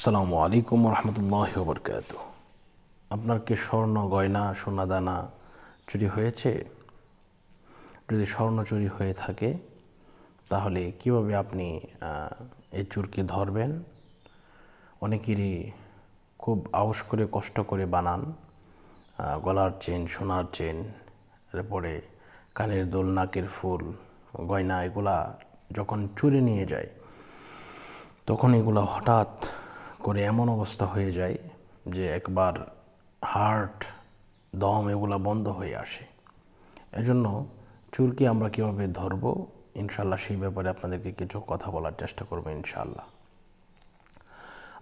আসসালামু আলাইকুম রহমতুল্লাহ বরকাত আপনার কি স্বর্ণ গয়না সোনা দানা চুরি হয়েছে? যদি স্বর্ণ চুরি হয়ে থাকে, তাহলে কীভাবে আপনি এই চুরকে ধরবেন? অনেকেরই খুব আউস করে, কষ্ট করে বানান গলার চেন, সোনার চেন, এরপরে কানের দোল, নাকের ফুল, গয়না, এগুলা যখন চুরি নিয়ে যায়, তখন এগুলো হঠাৎ করে এমন অবস্থা হয়ে যায় যে একবার হার্ট, দম এগুলো বন্ধ হয়ে আসে। এজন্য চুলকে আমরা কীভাবে ধরব? ইনশাল্লাহ সেই ব্যাপারে আপনাদেরকে কিছু কথা বলার চেষ্টা করব ইনশাল্লাহ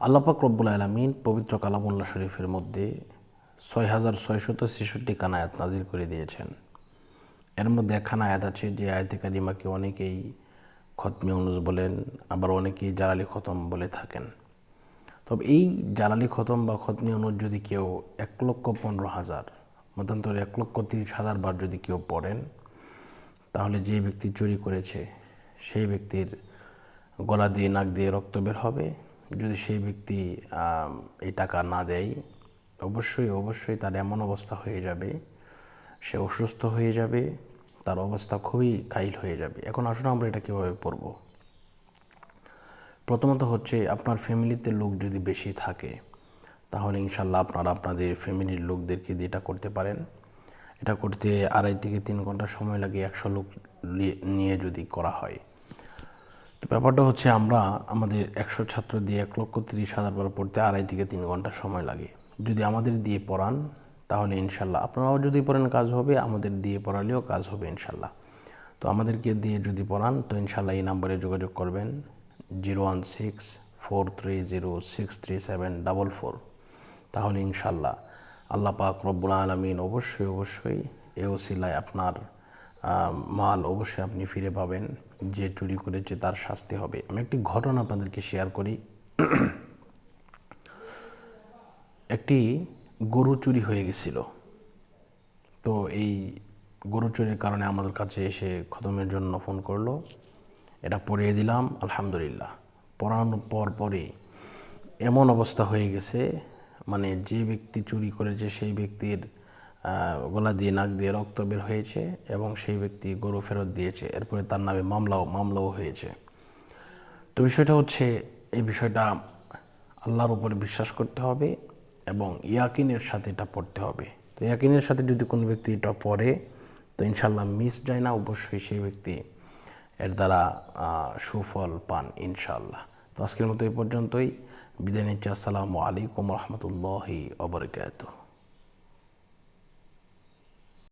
আল্লাপাক রব্বুল আলমিন পবিত্র কালামুল্লাহ শরীফের মধ্যে ছয় হাজার ছয়শত ছেষট্টি কানায়াত নাজির করে দিয়েছেন। এর মধ্যে একখানা আয়াত আছে যে আয়াতে কারিমাকে অনেকেই খতমি অনুজ বলেন, আবার অনেকেই জালালি খতম বলে থাকেন। তবে এই জালালি খতম বা খতমি অনুজ যদি কেউ এক লক্ষ পনেরো হাজার, মতান্তর এক লক্ষ তিরিশ হাজার বার যদি কেউ পড়েন, তাহলে যে ব্যক্তি চুরি করেছে, সেই ব্যক্তির গলা দিয়ে, নাক দিয়ে রক্ত বের হবে। যদি সেই ব্যক্তি এই টাকা না দেয়, অবশ্যই অবশ্যই তার এমন অবস্থা হয়ে যাবে, সে অসুস্থ হয়ে যাবে, তার অবস্থা খুবই কাইল হয়ে যাবে। এখন আসলে আমরা এটা কীভাবে পড়ব? প্রথমত হচ্ছে আপনার ফ্যামিলিতে লোক যদি বেশি থাকে, তাহলে ইনশাল্লাহ আপনারা আপনাদের ফ্যামিলির লোকদেরকে দিয়ে এটা করতে পারেন। এটা করতে আড়াই থেকে তিন ঘণ্টা সময় লাগে একশো লোক নিয়ে যদি করা হয়। তো ব্যাপারটা হচ্ছে আমরা, আমাদের একশো ছাত্র দিয়ে এক লক্ষ তিরিশ হাজার বার পড়তে আড়াই থেকে তিন ঘণ্টা সময় লাগে। যদি আমাদের দিয়ে পড়ান, তাহলে ইনশাল্লাহ আপনারাও যদি পড়েন কাজ হবে, আমাদের দিয়ে পড়ালেও কাজ হবে ইনশাল্লাহ তো আমাদেরকে দিয়ে যদি পড়ান, তো ইনশাল্লাহ এই নাম্বারে যোগাযোগ করবেন। Zero one six four three zero six three seven double four. তাহলে ইনশাল্লাহ আল্লাহ পাক রব্বুল আলমিন অবশ্যই অবশ্যই এ ওসিলায় আপনার মাল অবশ্যই আপনি ফিরে পাবেন, যে চুরি করেছে তার শাস্তি হবে। আমি একটি ঘটনা আপনাদেরকে শেয়ার করি। একটি গরু চুরি হয়ে গেছিল। তো এই গরু চুরির কারণে আমাদের কাছে এসে খতমের জন্য ফোন করল। এটা পড়িয়ে দিলাম, আলহামদুলিল্লাহ। পড়ানোর পর পরে এমন অবস্থা হয়ে গেছে মানে যে ব্যক্তি চুরি করেছে সেই ব্যক্তির গলা দিয়ে নাক দিয়ে রক্ত বের হয়েছে এবং সেই ব্যক্তি গরু ফেরত দিয়েছে। এরপরে তার নামে মামলাও মামলাও হয়েছে। তো বিষয়টা হচ্ছে, এই বিষয়টা আল্লাহর উপরে বিশ্বাস করতে হবে এবং ইয়াকিনের সাথে এটা পড়তে হবে। তো ইয়াকিনের সাথে যদি কোনো ব্যক্তি এটা পড়ে, তো ইনশাল্লাহ মিস যায় না, অবশ্যই সেই ব্যক্তি এর দ্বারা সুফল পান ইনশাল্লাহ তো আজকের মতো এই পর্যন্তই। বিদায় নিচ্ছি। আসসালামু আলাইকুম রহমতুল্লাহি অবরকাত